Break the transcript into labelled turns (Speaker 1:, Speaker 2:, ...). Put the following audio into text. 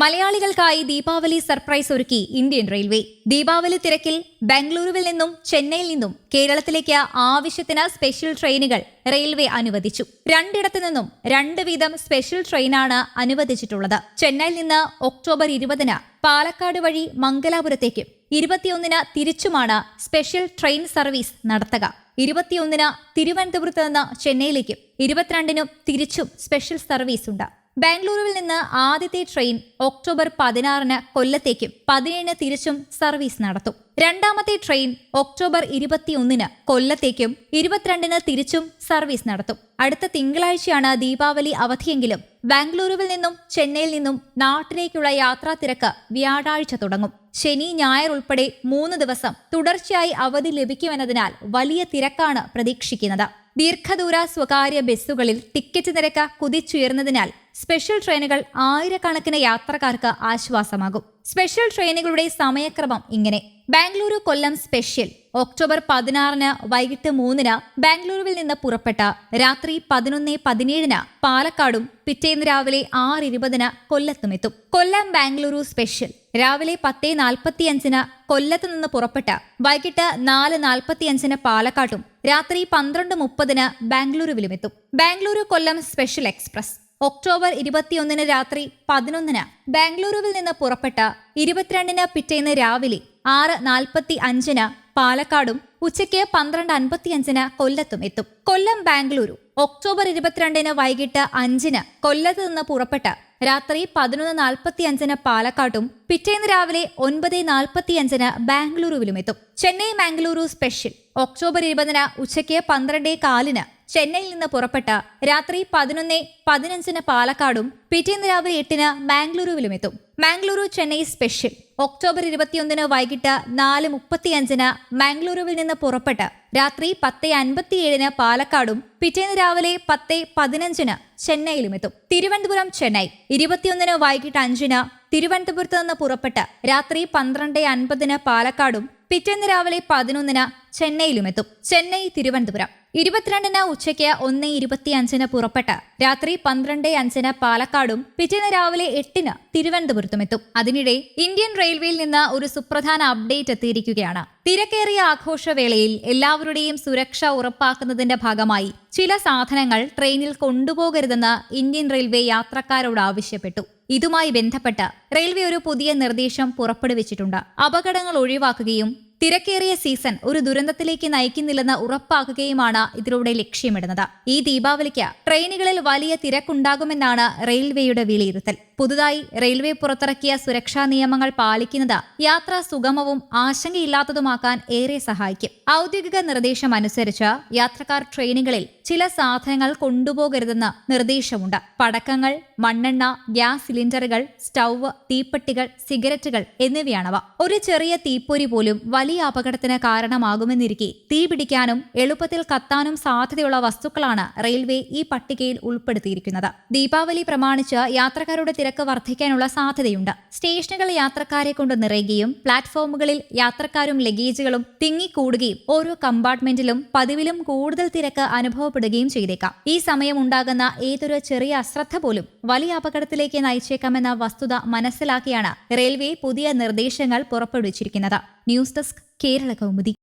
Speaker 1: മലയാളികൾക്കായി Deepavali surprise ഒരുക്കി Indian railway. Deepavali തിരക്കിൽ ബംഗളൂരുവിൽ നിന്നും ചെന്നൈയിൽ നിന്നും കേരളത്തിലേക്ക് ആവശ്യത്തിന് സ്പെഷ്യൽ ട്രെയിനുകൾ റെയിൽവേ അനുവദിച്ചു. രണ്ടിടത്തു നിന്നും രണ്ട് വീതം സ്പെഷ്യൽ ട്രെയിനാണ് അനുവദിച്ചിട്ടുള്ളത്. ചെന്നൈയിൽ നിന്ന് ഒക്ടോബർ ഇരുപതിന് പാലക്കാട് വഴി മംഗലാപുരത്തേക്കും ഇരുപത്തിയൊന്നിന് തിരിച്ചുമാണ് സ്പെഷ്യൽ ട്രെയിൻ സർവീസ് നടത്തുക. ഇരുപത്തിയൊന്നിന് തിരുവനന്തപുരത്ത് നിന്ന് ചെന്നൈയിലേക്കും ഇരുപത്തിരണ്ടിനും തിരിച്ചും സ്പെഷ്യൽ സർവീസ് ഉണ്ട് ബാംഗ്ലൂരുവിൽ നിന്ന് ആദ്യത്തെ ട്രെയിൻ ഒക്ടോബർ പതിനാറിന് കൊല്ലത്തേക്കും പതിനേഴിന് തിരിച്ചും സർവീസ് നടത്തും. രണ്ടാമത്തെ ട്രെയിൻ ഒക്ടോബർ ഇരുപത്തിയൊന്നിന് കൊല്ലത്തേക്കും ഇരുപത്തിരണ്ടിന് തിരിച്ചും സർവീസ് നടത്തും. അടുത്ത തിങ്കളാഴ്ചയാണ് ദീപാവലി അവധിയെങ്കിലും ബാംഗ്ലൂരുവിൽ നിന്നും ചെന്നൈയിൽ നിന്നും നാട്ടിലേക്കുള്ള യാത്രാ തിരക്ക് വ്യാഴാഴ്ച തുടങ്ങും. ശനി ഞായർ ഉൾപ്പെടെ മൂന്ന് ദിവസം തുടർച്ചയായി അവധി ലഭിക്കുമെന്നതിനാൽ വലിയ തിരക്കാണ് പ്രതീക്ഷിക്കുന്നത്. ദീർഘദൂര സ്വകാര്യ ബസ്സുകളിൽ ടിക്കറ്റ് നിരക്ക് കുതിച്ചുയർന്നതിനാൽ സ്പെഷ്യൽ ട്രെയിനുകൾ ആയിരക്കണക്കിന് യാത്രക്കാർക്ക് ആശ്വാസമാകും. സ്പെഷ്യൽ ട്രെയിനുകളുടെ സമയക്രമം ഇങ്ങനെ. ബാംഗ്ലൂരു കൊല്ലം സ്പെഷ്യൽ. ഒക്ടോബർ പതിനാറിന് വൈകിട്ട് മൂന്നിന് ബാംഗ്ലൂരുവിൽ നിന്ന് പുറപ്പെട്ട രാത്രി പതിനൊന്ന് പതിനേഴിന് പാലക്കാടും പിറ്റേന്ന് രാവിലെ ആറ് ഇരുപതിന് കൊല്ലത്തുമെത്തും. കൊല്ലം ബാംഗ്ലൂരു സ്പെഷ്യൽ. രാവിലെ പത്ത് നാൽപ്പത്തിയഞ്ചിന് കൊല്ലത്ത് നിന്ന് പുറപ്പെട്ട വൈകിട്ട് നാല് നാൽപ്പത്തിയഞ്ചിന് പാലക്കാട്ടും രാത്രി പന്ത്രണ്ട് മുപ്പതിന് ബാംഗ്ലൂരുവിലുമെത്തും. Bengaluru Kollam special express. October ഇരുപത്തിയൊന്നിന് രാത്രി പതിനൊന്നിന് ബാംഗ്ലൂരുവിൽ നിന്ന് പുറപ്പെട്ട ഇരുപത്തിരണ്ടിന് പിറ്റേന്ന് രാവിലെ ആറ് നാൽപ്പത്തി അഞ്ചിന് പാലക്കാടും ഉച്ചയ്ക്ക് പന്ത്രണ്ട് അൻപത്തിയഞ്ചിന് കൊല്ലത്തും എത്തും. കൊല്ലം ബാംഗ്ലൂരു. ഒക്ടോബർ ഇരുപത്തിരണ്ടിന് വൈകിട്ട് അഞ്ചിന് കൊല്ലത്ത് നിന്ന് പുറപ്പെട്ട് രാത്രി പതിനൊന്ന് നാൽപ്പത്തി അഞ്ചിന് പാലക്കാട്ടും പിറ്റേന്ന് രാവിലെ ഒൻപത് നാൽപ്പത്തിയഞ്ചിന് ബാംഗ്ലൂരുവിലും എത്തും. ചെന്നൈ മാംഗ്ലൂരു സ്പെഷ്യൽ. ഒക്ടോബർ ഇരുപതിന് ഉച്ചയ്ക്ക് പന്ത്രണ്ടേ കാലിന് ചെന്നൈയിൽ നിന്ന് പുറപ്പെട്ട രാത്രി പതിനൊന്ന് പതിനഞ്ചിന് പാലക്കാടും പിറ്റേന്ന് രാവിലെ എട്ടിന് മാംഗ്ലൂരുവിലും എത്തും. മാംഗ്ലൂരു ചെന്നൈ സ്പെഷ്യൽ. ഒക്ടോബർ ഇരുപത്തിയൊന്നിന് വൈകിട്ട് നാല് മുപ്പത്തിയഞ്ചിന് മാംഗ്ലൂരുവിൽ നിന്ന് പുറപ്പെട്ട് രാത്രി പത്ത് അൻപത്തിയേഴിന് പാലക്കാടും പിറ്റേന്ന് രാവിലെ പത്ത് പതിനഞ്ചിന് ചെന്നൈയിലും എത്തും. തിരുവനന്തപുരം ചെന്നൈ. ഇരുപത്തിയൊന്നിന് വൈകിട്ട് അഞ്ചിന് തിരുവനന്തപുരത്ത് നിന്ന് പുറപ്പെട്ട് രാത്രി പന്ത്രണ്ട് അൻപതിന് പാലക്കാടും പിറ്റേന്ന് രാവിലെ പതിനൊന്നിന് ചെന്നൈയിലും എത്തും. ചെന്നൈ തിരുവനന്തപുരം. ഇരുപത്തിരണ്ടിന് ഉച്ചയ്ക്ക് ഒന്ന് ഇരുപത്തിയഞ്ചിന് പുറപ്പെട്ട് രാത്രി പന്ത്രണ്ട് അഞ്ചിന് പാലക്കാടും പിറ്റേന്ന് രാവിലെ എട്ടിന് തിരുവനന്തപുരത്തുമെത്തും. അതിനിടെ ഇന്ത്യൻ റെയിൽവേയിൽ നിന്ന് ഒരു സുപ്രധാന അപ്ഡേറ്റ് എത്തിയിരിക്കുകയാണ്. തിരക്കേറിയ ആഘോഷവേളയിൽ എല്ലാവരുടെയും സുരക്ഷ ഉറപ്പാക്കുന്നതിന്റെ ഭാഗമായി ചില സാധനങ്ങൾ ട്രെയിനിൽ കൊണ്ടുപോകരുതെന്ന് ഇന്ത്യൻ റെയിൽവേ യാത്രക്കാരോട് ആവശ്യപ്പെട്ടു. ഇതുമായി ബന്ധപ്പെട്ട് റെയിൽവേ ഒരു പുതിയ നിർദ്ദേശം പുറപ്പെടുവിച്ചിട്ടുണ്ട്. അപകടങ്ങൾ ഒഴിവാക്കുകയും തിരക്കേറിയ സീസൺ ഒരു ദുരന്തത്തിലേക്ക് നയിക്കുന്നില്ലെന്ന് ഉറപ്പാക്കുകയുമാണ് ഇതിലൂടെ ലക്ഷ്യമിടുന്നത്. ഈ ദീപാവലിക്ക് ട്രെയിനുകളിൽ വലിയ തിരക്കുണ്ടാകുമെന്നാണ് റെയിൽവേയുടെ വിലയിരുത്തൽ. പുതുതായി റെയിൽവേ പുറത്തിറക്കിയ സുരക്ഷാ നിയമങ്ങൾ പാലിക്കുന്നത് യാത്ര സുഗമവും ആശങ്കയില്ലാത്തതുമാക്കാൻ ഏറെ സഹായിക്കും. ഔദ്യോഗിക നിർദ്ദേശം അനുസരിച്ച് യാത്രക്കാർ ട്രെയിനുകളിൽ ചില സാധനങ്ങൾ കൊണ്ടുപോകരുതെന്ന് നിർദ്ദേശമുണ്ട്. പടക്കങ്ങൾ മണ്ണെണ്ണ ഗ്യാസ് സിലിണ്ടറുകൾ സ്റ്റൗവ് തീപ്പെട്ടികൾ സിഗരറ്റുകൾ എന്നിവയാണവ. ഒരു ചെറിയ തീപ്പൊരി പോലും വലിയ അപകടത്തിന് കാരണമാകുമെന്നിരിക്കെ തീ പിടിക്കാനും എളുപ്പത്തിൽ കത്താനും സാധ്യതയുള്ള വസ്തുക്കളാണ് റെയിൽവേ ഈ പട്ടികയിൽ ഉൾപ്പെടുത്തിയിരിക്കുന്നത്. ദീപാവലി പ്രമാണിച്ച് യാത്രക്കാരുടെ തിരക്ക് വർദ്ധിക്കാനുള്ള സാധ്യതയുണ്ട്. സ്റ്റേഷനുകൾ യാത്രക്കാരെ കൊണ്ട് നിറയുകയും പ്ലാറ്റ്ഫോമുകളിൽ യാത്രക്കാരും ലഗേജുകളും തിങ്ങിക്കൂടുകയും ഓരോ കമ്പാർട്ട്മെന്റിലും പതിവിലും കൂടുതൽ തിരക്ക് അനുഭവപ്പെടുകയും ചെയ്തേക്കാം. ഈ സമയം ഉണ്ടാകുന്ന ഏതൊരു ചെറിയ അശ്രദ്ധ പോലും വലിയ അപകടത്തിലേക്ക് നയിച്ചേക്കാമെന്ന വസ്തുത മനസ്സിലാക്കിയാണ് റെയിൽവേ പുതിയ നിർദ്ദേശങ്ങൾ പുറപ്പെടുവിച്ചിരിക്കുന്നത്. News desk Kerala Kaumudi.